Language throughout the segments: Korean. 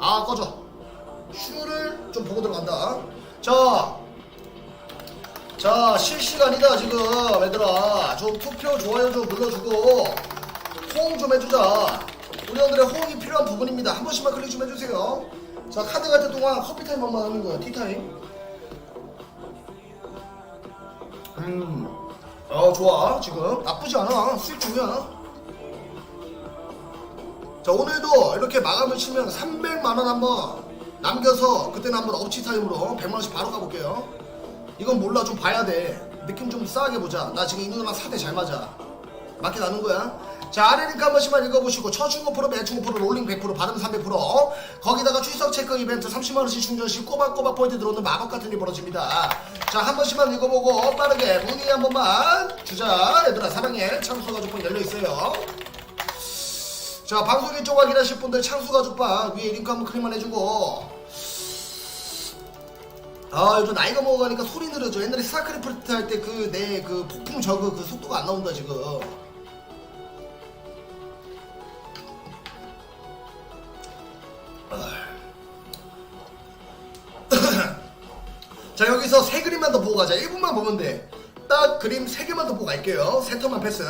아 꺼져. 슈를 좀 보고 들어간다. 자, 자 실시간이다 지금. 얘들아 좀 투표 좋아요 좀 눌러주고 호응 좀 해주자. 우리 형들의 호응이 필요한 부분입니다. 한 번씩만 클릭 좀 해주세요. 자 카드 갈때 동안 커피 타임 한번 하는 거야. 티타임. 음어 좋아 지금. 나쁘지 않아. 수익 중이야 자 오늘도 이렇게 마감을 치면 300만원 한번 남겨서 그때는 한번 업치 타임으로 100만원씩 바로 가볼게요. 이건 몰라 좀 봐야 돼. 느낌 좀 싸하게 보자. 나 지금 이 누나랑 4대 잘 맞아. 맞게 가는 거야. 자 아래니까 한 번씩만 읽어보시고 처중고 프로 매중고 프로 롤링 100% 발음 300% 거기다가 출석 체크 이벤트 30만원씩 충전 시 꼬박꼬박 포인트 들어오는 마법 같은 일이 벌어집니다. 자 한 번씩만 읽어보고 빠르게 문의 한 번만 주자. 얘들아 사랑해. 참수 가족분 열려있어요 자 방송인 쪽 확인하실 분들 창수 가족방 위에 링크 한번 클릭만 해주고. 아 요즘 나이가 먹어가니까 소리 느려져. 옛날에 스타크래프트 할 때 그내그 폭풍 저그 그 속도가 안 나온다 지금. 자 여기서 세 그림만 더 보고 가자. 1분만 보면 돼딱 그림 세 개만 더 보고 갈게요. 세터만 패스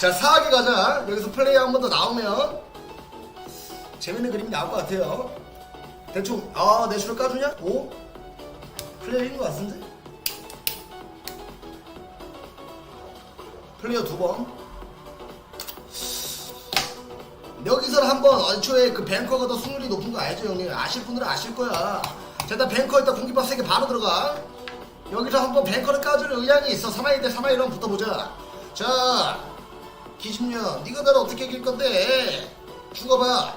자 사하게 가자. 여기서 플레이 한 번 더 나오면 재밌는 그림이 나올 것 같아요. 대충 아 내수를 까주냐? 오? 플레이인 것 같은데? 플레이어 두 번. 여기서 한번 얼초에 그 뱅커가 더 승률이 높은 거 알죠 형님? 아실 분들은 아실 거야. 자 일단 뱅커 일단 공기밥 세개 바로 들어가. 여기서 한번 뱅커를 까줄 의향이 있어. 3마일 대 3마일로 한번 붙어보자. 자 기십년 네가 나를 어떻게 이길 건데? 죽어봐.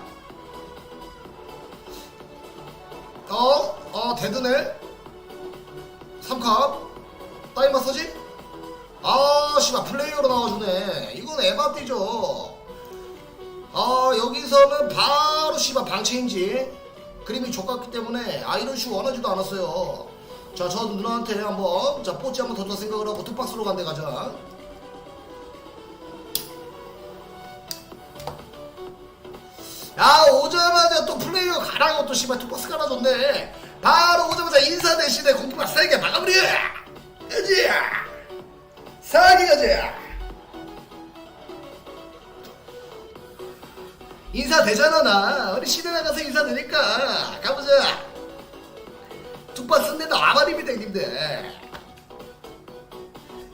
어? 어 데드네 3컵? 따위 마사지? 아 씨발 플레이어로 나와주네. 이건 에바띠죠. 아 여기서는 바로 씨발 방체인지. 그림이 족같기 때문에 아이런슈 원하지도 않았어요. 자 저 누나한테 한번 자 뽀찌 한번 더 생각을 하고 투박스로 간대 가자 야 오자마자 또 플레이어 가라고 또 씨발 투박스 깔아줬네. 바로 오자마자 인사 대신에 공부가 세게 막아버려 그지? 사기 가자 인사 되잖아 나. 우리 시내 나가서 인사 되니까. 가보자. 투박스 내도 아바립니다 형님들.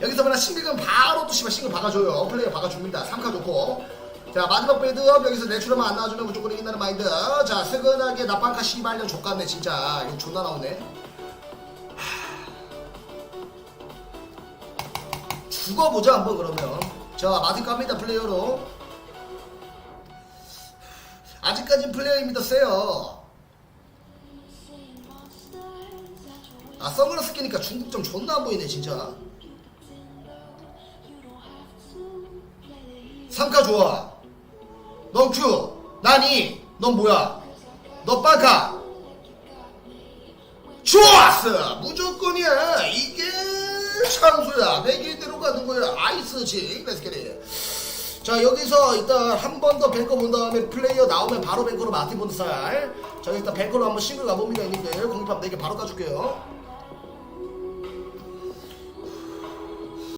여기서 만약 싱글은 바로 또 씨발 싱글 박아줘요. 플레이어 박아줍니다. 3카 좋고 자 마지막 빌드업. 여기서 내추럴만 안 나와주면 무조건 이긴다는 마인드. 자 스근하게 나빵카 씨발년 족같네 진짜. 이거 존나 나오네. 하... 죽어보자 한번 그러면. 자 마틴 갑니다 플레이어로. 아직까진 플레이어입니다 세요. 아 선글라스 끼니까 중국점 존나 안 보이네 진짜. 3카 좋아 넌 큐, 난이, 넌 뭐야? 너 빵카. 좋았어! 무조건이야! 이게 창수야. 내 길대로 가는 거야. 아이스지. 레스케리. 자, 여기서 일단 한 번 더 뱅커 본 다음에 플레이어 나오면 바로 뱅커로 마틴 본살. 자, 일단 뱅커로 한번 싱글 가봅니다, 형님들. 공깃밥 4개 바로 까줄게요.